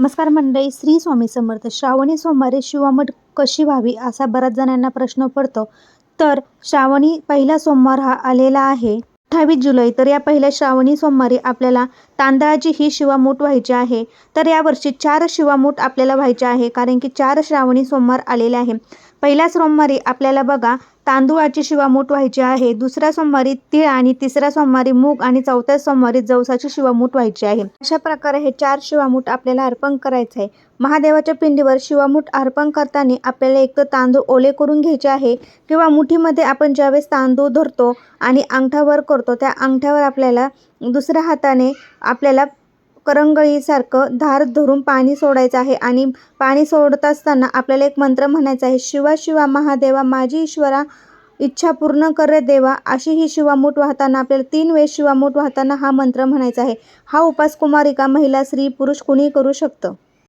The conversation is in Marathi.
नमस्कार मंडळी श्री स्वामी समर्थ. श्रावणी सोमवारी शिवामठ कशी व्हावी असा बऱ्याच जणांना प्रश्न पडतो. तर श्रावणी पहिला सोमवार हा आलेला आहे. अठ्ठावीस जुलै तर या पहिल्या श्रावणी सोमवारी आपल्याला तांदळाची ही शिवामूठ व्हायची आहे. तर यावर्षी चार शिवामूठ आपल्याला व्हायचे आहे कारण की चार श्रावणी सोमवार आलेले आहे. पहिल्या सोमवारी आपल्याला बघा तांदूळाची शिवामूठ व्हायची आहे. दुसऱ्या सोमवारी तीळ आणि तिसऱ्या सोमवारी मूग आणि चौथ्या सोमवारी जवसाची शिवामूठ व्हायची आहे. अशा प्रकारे हे चार शिवामूठ आपल्याला अर्पण करायचं आहे. महादेवाच्या पिंडीवर शिवामूठ अर्पण करताना आपल्याला एक तर तांदूळ ओले करून घ्यायचे आहे किंवा मुठीमध्ये आपण ज्यावेळेस तांदूळ धरतो आणि अंगठावर करतो त्या अंगठ्यावर आपल्याला दुसऱ्या हाताने आपल्याला करंगळीसारखं धार धरून पाणी सोडायचं आहे आणि पाणी सोडत असताना आपल्याला एक मंत्र म्हणायचा आहे शिवा शिवा महादेवा माझी ईश्वरा इच्छा पूर्ण करे देवा. अशी ही शिवामूठ वाहताना आपल्याला तीन वेळेस शिवामूठ वाहताना हा मंत्र म्हणायचा आहे. हा उपास कुमारिका महिला स्त्री पुरुष कुणीही करू शकतं.